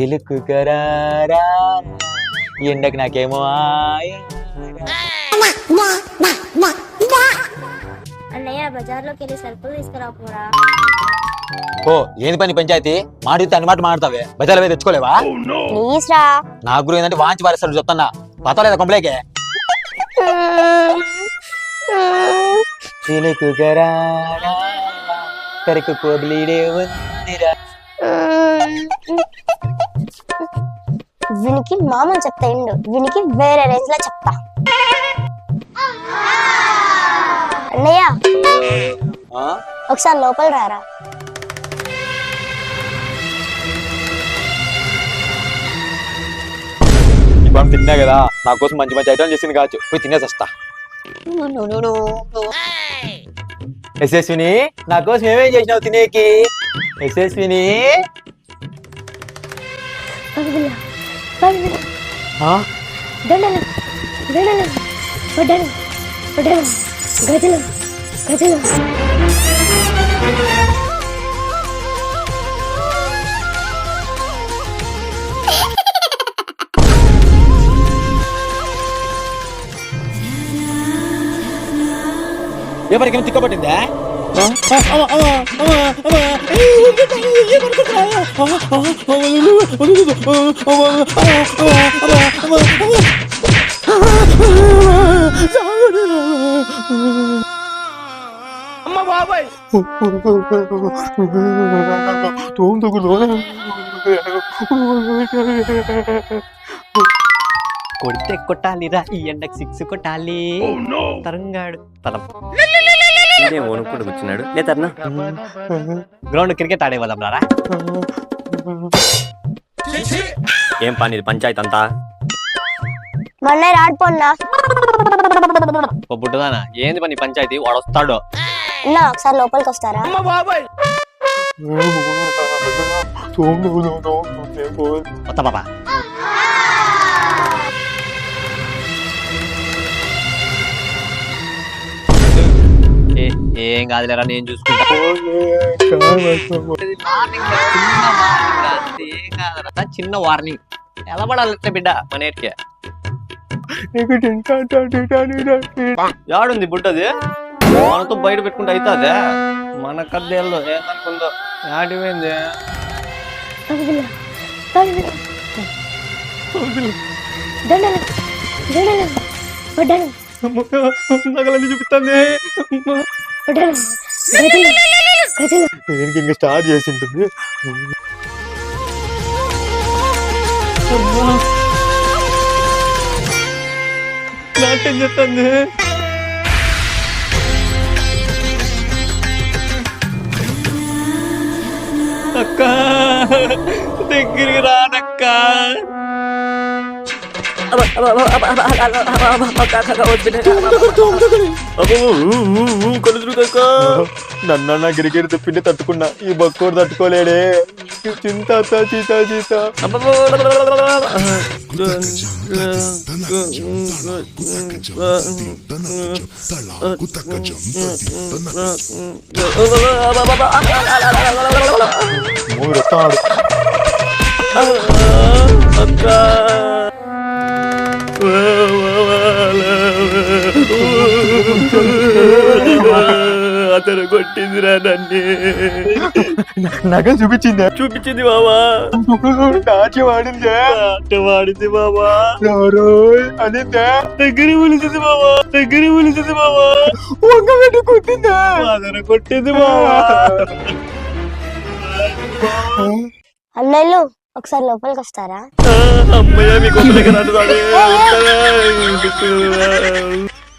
దిలుకు కరారా ఎండకు నాకేమో ఆయ. అన్నయ్య బజార్లోకి వెళ్ళి సరుకులు తీసుకురాపోరా ఓ ఏంది పని పంచాయతీ? మాడితే అన్ని మాట మాడతావే బజార్ పోయి తెచ్చుకోలేవా? ప్లీజ్ రా నా గురి ఏంటంటే వాంచి వారిస్తాడు చెప్తున్నా. పతలేదా కొంపలేకే? చిలుకు కరారా కరకు కోగిలీడే ఉందిరా. వీనికి మామ చెప్తా ఇండు వీనికి వేరే రేంజ్లో చెప్తా. అన్నయ్య? ఒకసారి లోపల రారా. తిన్నా కదా నా కోసం మంచి మంచి ఐటమ్ చేసింది కావచ్చు. పోయి తినేసి వస్తా. యశస్విని నా కోసం ఏమేం చేసినావు తినేకి? యశస్విని. ఆ? దండలు దండలు. వడ్డలు వడ్డలు. గజలు గజలు. ఎవరికేం తిక్కబట్టిందా? కొడితే కొట్టాలిరా ఈ ఎండకి సిక్స్ కొట్టాలి. తరంగాడు పదం ఇదే కూర్చున్నాడు లేదన్నా గ్రౌండ్ క్రికెట్ ఆడేవాళ్ళం రారా? ఏం పని ఇది పంచాయతీ అంతా? మొన్న ఆడిపోన్నా ఓ బుడ్డదానా ఏంది పని పంచాయతీ? వాడు వస్తాడు? అన్నా ఒకసారి లోపలికి వస్తారా? వస్తా బాబా. ఏ కాదులేరా నేను చూసుకుంటా. చిన్న వార్నింగ్ ఎలా పడాలి బిడ్డ మనేటికి యాడుంది బుడ్డది? మనతో బయట పెట్టుకుంటే అవుతుందే మన కద్దేళ్ళు ఏమనుకుందో? యాడిపోయింది దండలు దండలు వడ్డలు నగలన్నీ చూపిస్తాంది వడ్డలు గజలు గజలు దీనికి ఇంకా స్టార్ట్ చేసి ఉంటుంది నాట్యం చెప్తుంది అక్క దగ్గరికి రానక్క నన్న గిరిగిరి తిప్పిండి తట్టుకున్నా ఈ బక్కోడు తట్టుకోలేడే చింత చీత చీత మూడు అతను కొట్టిందిరా నన్ను. నగలు చూపించింది? చూపించింది బాబా నాట్యం ఆడిందే ఆట వాడింది బాబా అనిందే దగ్గర పిలిచింది బాబా దగ్గర పిలిచింది బాబా వంగ పెట్టి కుట్టిందే. అతను కొట్టింది బాబా అన్నయ్యలు ఒకసారి లోపలికి వస్తారా? అమ్మయ్య మీకు